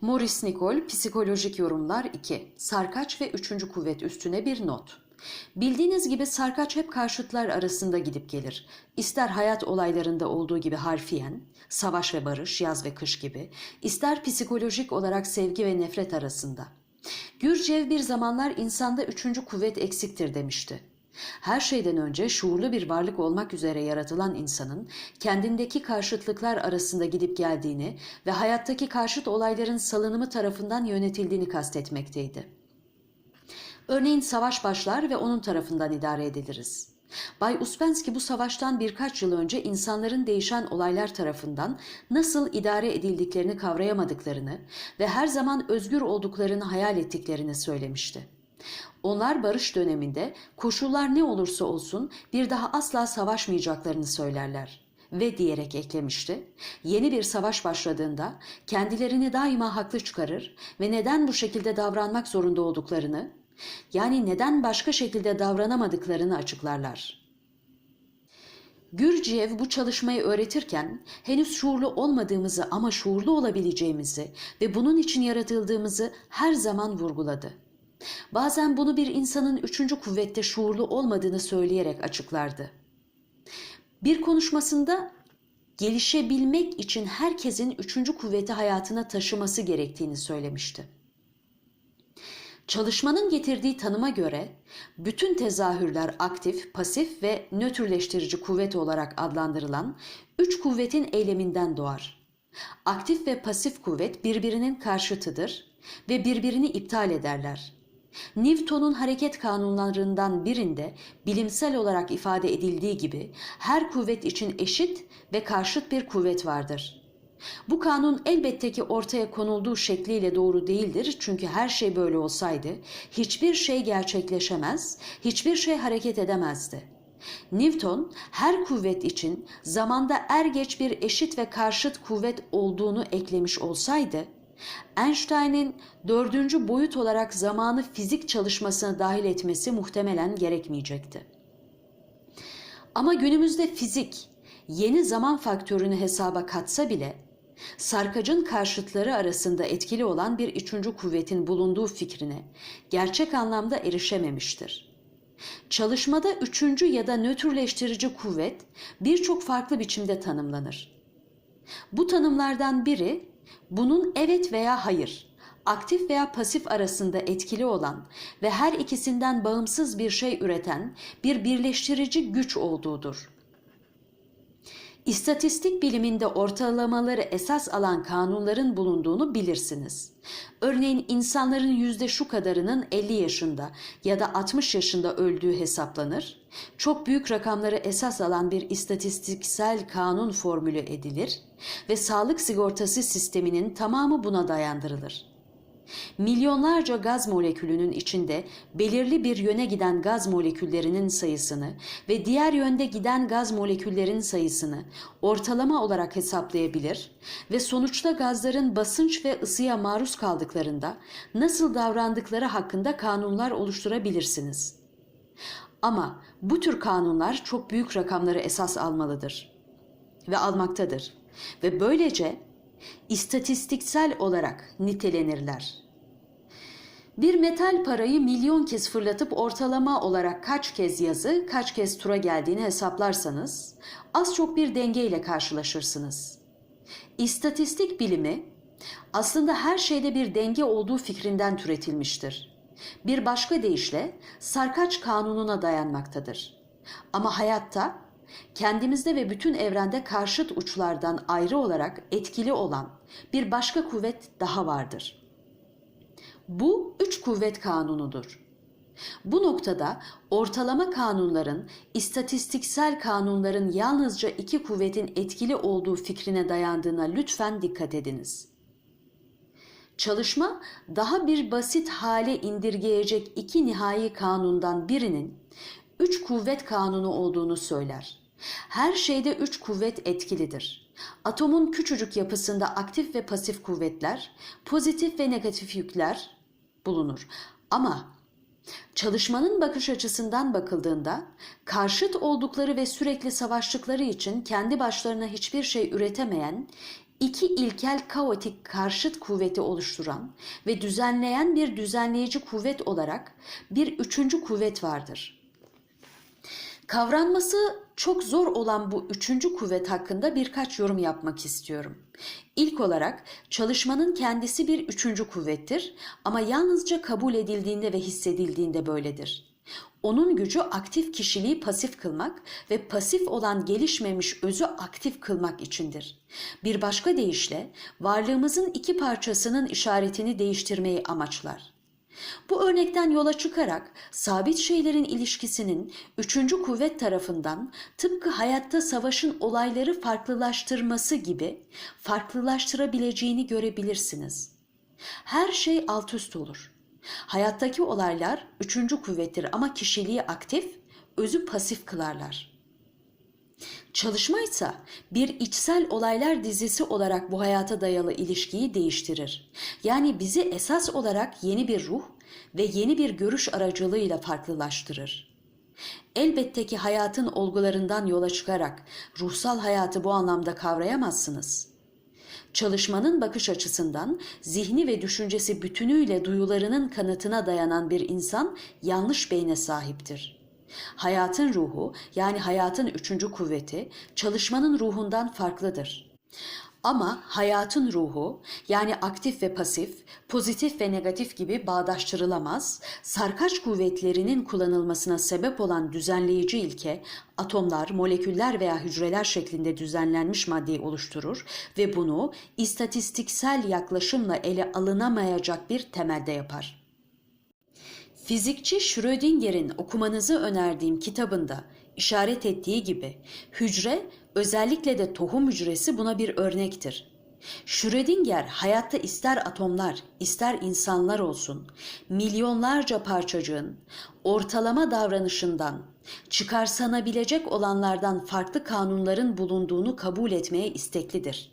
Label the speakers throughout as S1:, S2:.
S1: Morris Nicol Psikolojik Yorumlar 2 Sarkaç ve 3. Kuvvet üstüne bir not. Bildiğiniz gibi sarkaç hep karşıtlar arasında gidip gelir. İster hayat olaylarında olduğu gibi harfiyen, savaş ve barış, yaz ve kış gibi, ister psikolojik olarak sevgi ve nefret arasında. Gürcev bir zamanlar insanda üçüncü kuvvet eksiktir demişti. Her şeyden önce şuurlu bir varlık olmak üzere yaratılan insanın kendindeki karşıtlıklar arasında gidip geldiğini ve hayattaki karşıt olayların salınımı tarafından yönetildiğini kastetmekteydi. Örneğin savaş başlar ve onun tarafından idare ediliriz. Bay Uspensky bu savaştan birkaç yıl önce insanların değişen olaylar tarafından nasıl idare edildiklerini kavrayamadıklarını ve her zaman özgür olduklarını hayal ettiklerini söylemişti. Onlar barış döneminde koşullar ne olursa olsun bir daha asla savaşmayacaklarını söylerler ve diyerek eklemişti. Yeni bir savaş başladığında kendilerini daima haklı çıkarır ve neden bu şekilde davranmak zorunda olduklarını, yani neden başka şekilde davranamadıklarını açıklarlar. Gürciyev bu çalışmayı öğretirken henüz şuurlu olmadığımızı ama şuurlu olabileceğimizi ve bunun için yaratıldığımızı her zaman vurguladı. Bazen bunu bir insanın üçüncü kuvvette şuurlu olmadığını söyleyerek açıklardı. Bir konuşmasında gelişebilmek için herkesin üçüncü kuvveti hayatına taşıması gerektiğini söylemişti. Çalışmanın getirdiği tanıma göre bütün tezahürler aktif, pasif ve nötrleştirici kuvvet olarak adlandırılan üç kuvvetin eyleminden doğar. Aktif ve pasif kuvvet birbirinin karşıtıdır ve birbirini iptal ederler. Newton'un hareket kanunlarından birinde bilimsel olarak ifade edildiği gibi her kuvvet için eşit ve karşıt bir kuvvet vardır. Bu kanun elbette ki ortaya konulduğu şekliyle doğru değildir çünkü her şey böyle olsaydı hiçbir şey gerçekleşemez, hiçbir şey hareket edemezdi. Newton her kuvvet için zamanda er geç bir eşit ve karşıt kuvvet olduğunu eklemiş olsaydı, Einstein'in dördüncü boyut olarak zamanı fizik çalışmasına dahil etmesi muhtemelen gerekmeyecekti. Ama günümüzde fizik yeni zaman faktörünü hesaba katsa bile sarkacın karşıtları arasında etkili olan bir üçüncü kuvvetin bulunduğu fikrine gerçek anlamda erişememiştir. Çalışmada üçüncü ya da nötrleştirici kuvvet birçok farklı biçimde tanımlanır. Bu tanımlardan biri bunun evet veya hayır, aktif veya pasif arasında etkili olan ve her ikisinden bağımsız bir şey üreten bir birleştirici güç olduğudur. İstatistik biliminde ortalamaları esas alan kanunların bulunduğunu bilirsiniz. Örneğin insanların yüzde şu kadarının 50 yaşında ya da 60 yaşında öldüğü hesaplanır. Çok büyük rakamları esas alan bir istatistiksel kanun formülü edilir ve sağlık sigortası sisteminin tamamı buna dayandırılır. Milyonlarca gaz molekülünün içinde belirli bir yöne giden gaz moleküllerinin sayısını ve diğer yönde giden gaz moleküllerin sayısını ortalama olarak hesaplayabilir ve sonuçta gazların basınç ve ısıya maruz kaldıklarında nasıl davrandıkları hakkında kanunlar oluşturabilirsiniz. Ama bu tür kanunlar çok büyük rakamları esas almalıdır ve almaktadır ve böylece istatistiksel olarak nitelenirler. Bir metal parayı milyon kez fırlatıp ortalama olarak kaç kez yazı, kaç kez tura geldiğini hesaplarsanız az çok bir denge ile karşılaşırsınız. İstatistik bilimi aslında her şeyde bir denge olduğu fikrinden türetilmiştir. Bir başka deyişle sarkaç kanununa dayanmaktadır. Ama hayatta kendimizde ve bütün evrende karşıt uçlardan ayrı olarak etkili olan bir başka kuvvet daha vardır. Bu üç kuvvet kanunudur. Bu noktada ortalama kanunların, istatistiksel kanunların yalnızca iki kuvvetin etkili olduğu fikrine dayandığına lütfen dikkat ediniz. Çalışma daha bir basit hale indirgeyecek iki nihai kanundan birinin üç kuvvet kanunu olduğunu söyler. Her şeyde üç kuvvet etkilidir. Atomun küçücük yapısında aktif ve pasif kuvvetler, pozitif ve negatif yükler bulunur. Ama çalışmanın bakış açısından bakıldığında karşıt oldukları ve sürekli savaştıkları için kendi başlarına hiçbir şey üretemeyen iki ilkel kaotik karşıt kuvveti oluşturan ve düzenleyen bir düzenleyici kuvvet olarak bir üçüncü kuvvet vardır. Kavranması çok zor olan bu üçüncü kuvvet hakkında birkaç yorum yapmak istiyorum. İlk olarak çalışmanın kendisi bir üçüncü kuvvettir ama yalnızca kabul edildiğinde ve hissedildiğinde böyledir. Onun gücü aktif kişiliği pasif kılmak ve pasif olan gelişmemiş özü aktif kılmak içindir. Bir başka deyişle varlığımızın iki parçasının işaretini değiştirmeyi amaçlar. Bu örnekten yola çıkarak sabit şeylerin ilişkisinin üçüncü kuvvet tarafından tıpkı hayatta savaşın olayları farklılaştırması gibi farklılaştırabileceğini görebilirsiniz. Her şey alt üst olur. Hayattaki olaylar üçüncü kuvvettir ama kişiliği aktif, özü pasif kılarlar. Çalışma ise bir içsel olaylar dizisi olarak bu hayata dayalı ilişkiyi değiştirir. Yani bizi esas olarak yeni bir ruh ve yeni bir görüş aracılığıyla farklılaştırır. Elbette ki hayatın olgularından yola çıkarak ruhsal hayatı bu anlamda kavrayamazsınız. Çalışmanın bakış açısından zihni ve düşüncesi bütünüyle duyularının kanıtına dayanan bir insan yanlış beyne sahiptir. Hayatın ruhu yani hayatın üçüncü kuvveti çalışmanın ruhundan farklıdır. Ama hayatın ruhu yani aktif ve pasif, pozitif ve negatif gibi bağdaştırılamaz, sarkaç kuvvetlerinin kullanılmasına sebep olan düzenleyici ilke atomlar, moleküller veya hücreler şeklinde düzenlenmiş maddeyi oluşturur ve bunu istatistiksel yaklaşımla ele alınamayacak bir temelde yapar. Fizikçi Schrödinger'in okumanızı önerdiğim kitabında işaret ettiği gibi hücre özellikle de tohum hücresi buna bir örnektir. Schrödinger hayatta ister atomlar, ister insanlar olsun, milyonlarca parçacığın ortalama davranışından, çıkarsanabilecek olanlardan farklı kanunların bulunduğunu kabul etmeye isteklidir.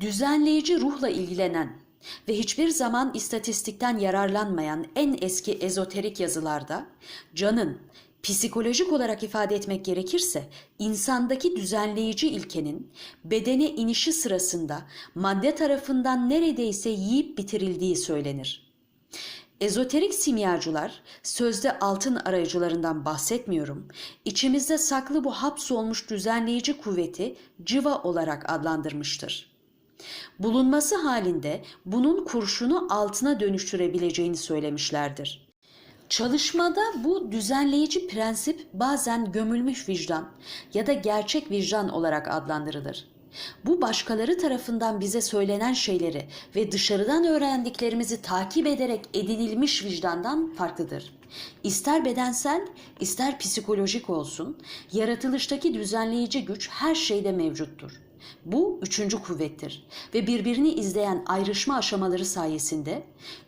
S1: Düzenleyici ruhla ilgilenen ve hiçbir zaman istatistikten yararlanmayan en eski ezoterik yazılarda canın psikolojik olarak ifade etmek gerekirse insandaki düzenleyici ilkenin bedene inişi sırasında madde tarafından neredeyse yiyip bitirildiği söylenir. Ezoterik simyacılar, sözde altın arayıcılarından bahsetmiyorum, içimizde saklı bu hapsolmuş düzenleyici kuvveti civa olarak adlandırmıştır. Bulunması halinde bunun kurşunu altına dönüştürebileceğini söylemişlerdir. Çalışmada bu düzenleyici prensip bazen gömülmüş vicdan ya da gerçek vicdan olarak adlandırılır. Bu başkaları tarafından bize söylenen şeyleri ve dışarıdan öğrendiklerimizi takip ederek edinilmiş vicdandan farklıdır. İster bedensel, ister psikolojik olsun, yaratılıştaki düzenleyici güç her şeyde mevcuttur. Bu üçüncü kuvvettir ve birbirini izleyen ayrışma aşamaları sayesinde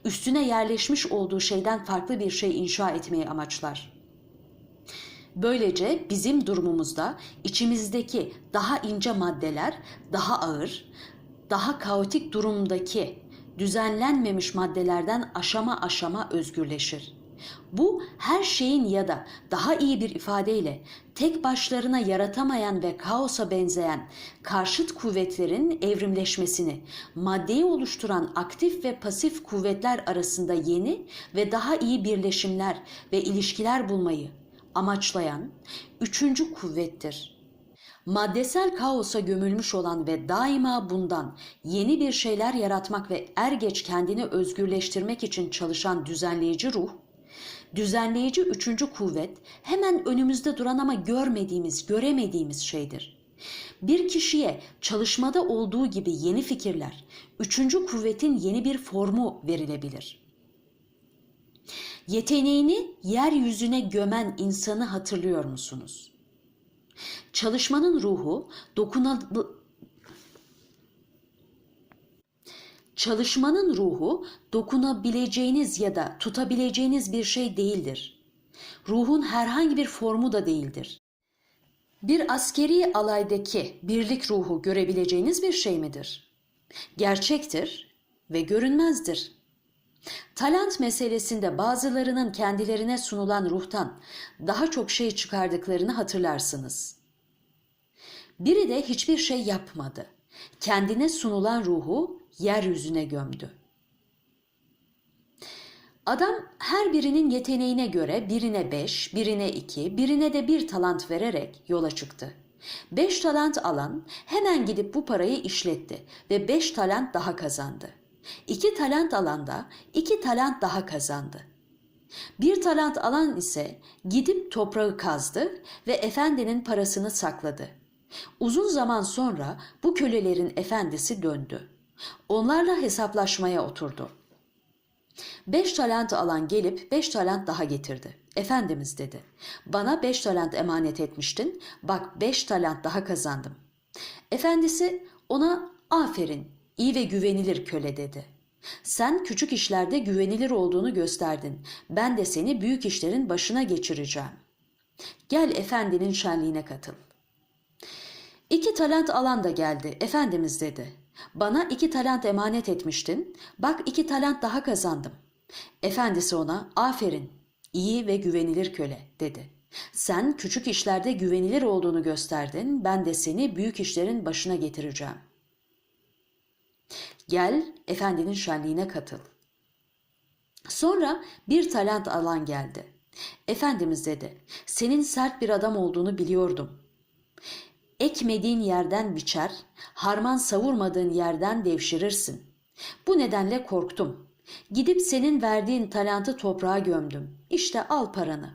S1: üstüne yerleşmiş olduğu şeyden farklı bir şey inşa etmeyi amaçlar. Böylece bizim durumumuzda içimizdeki daha ince maddeler daha ağır, daha kaotik durumdaki düzenlenmemiş maddelerden aşama aşama özgürleşir. Bu her şeyin ya da daha iyi bir ifadeyle tek başlarına yaratamayan ve kaosa benzeyen karşıt kuvvetlerin evrimleşmesini, maddeyi oluşturan aktif ve pasif kuvvetler arasında yeni ve daha iyi birleşimler ve ilişkiler bulmayı amaçlayan üçüncü kuvvettir. Maddesel kaosa gömülmüş olan ve daima bundan yeni bir şeyler yaratmak ve er geç kendini özgürleştirmek için çalışan düzenleyici ruh, düzenleyici üçüncü kuvvet hemen önümüzde duran ama görmediğimiz, göremediğimiz şeydir. Bir kişiye çalışmada olduğu gibi yeni fikirler, üçüncü kuvvetin yeni bir formu verilebilir. Yeteneğini yeryüzüne gömen insanı hatırlıyor musunuz? Çalışmanın ruhu dokuna Çalışmanın ruhu dokunabileceğiniz ya da tutabileceğiniz bir şey değildir. Ruhun herhangi bir formu da değildir. Bir askeri alaydaki birlik ruhu görebileceğiniz bir şey midir? Gerçektir ve görünmezdir. Talant meselesinde bazılarının kendilerine sunulan ruhtan daha çok şey çıkardıklarını hatırlarsınız. Biri de hiçbir şey yapmadı kendine sunulan ruhu yeryüzüne gömdü. Adam her birinin yeteneğine göre birine beş, birine iki, birine de bir talant vererek yola çıktı. Beş talant alan hemen gidip bu parayı işletti ve beş talant daha kazandı. İki talant alan da iki talant daha kazandı. Bir talant alan ise gidip toprağı kazdı ve efendinin parasını sakladı. Uzun zaman sonra bu kölelerin efendisi döndü. Onlarla hesaplaşmaya oturdu. Beş talent alan gelip beş talent daha getirdi. Efendimiz dedi, bana beş talent emanet etmiştin, bak beş talent daha kazandım. Efendisi ona aferin, iyi ve güvenilir köle dedi. Sen küçük işlerde güvenilir olduğunu gösterdin. Ben de seni büyük işlerin başına geçireceğim. Gel efendinin şenliğine katıl. İki talent alan da geldi. Efendimiz dedi. Bana iki talent emanet etmiştin. Bak iki talent daha kazandım. Efendisi ona aferin iyi ve güvenilir köle dedi. Sen küçük işlerde güvenilir olduğunu gösterdin. Ben de seni büyük işlerin başına getireceğim. Gel efendinin şenliğine katıl. Sonra bir talent alan geldi. Efendimiz dedi, senin sert bir adam olduğunu biliyordum. Ekmediğin yerden biçer, harman savurmadığın yerden devşirirsin. Bu nedenle korktum. Gidip senin verdiğin talantı toprağa gömdüm. İşte al paranı.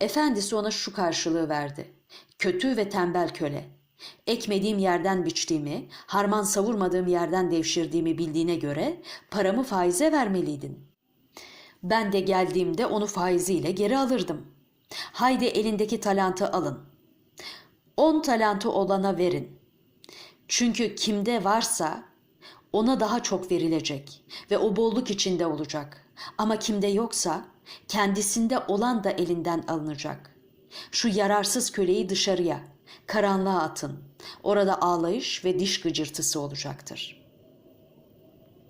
S1: Efendisi ona şu karşılığı verdi. Kötü ve tembel köle. Ekmediğim yerden biçtiğimi, harman savurmadığım yerden devşirdiğimi bildiğine göre paramı faize vermeliydin. Ben de geldiğimde onu faiziyle geri alırdım. Haydi elindeki talantı alın. On talantı olana verin. Çünkü kimde varsa ona daha çok verilecek ve o bolluk içinde olacak. Ama kimde yoksa kendisinde olan da elinden alınacak. Şu yararsız köleyi dışarıya, karanlığa atın. Orada ağlayış ve diş gıcırtısı olacaktır.''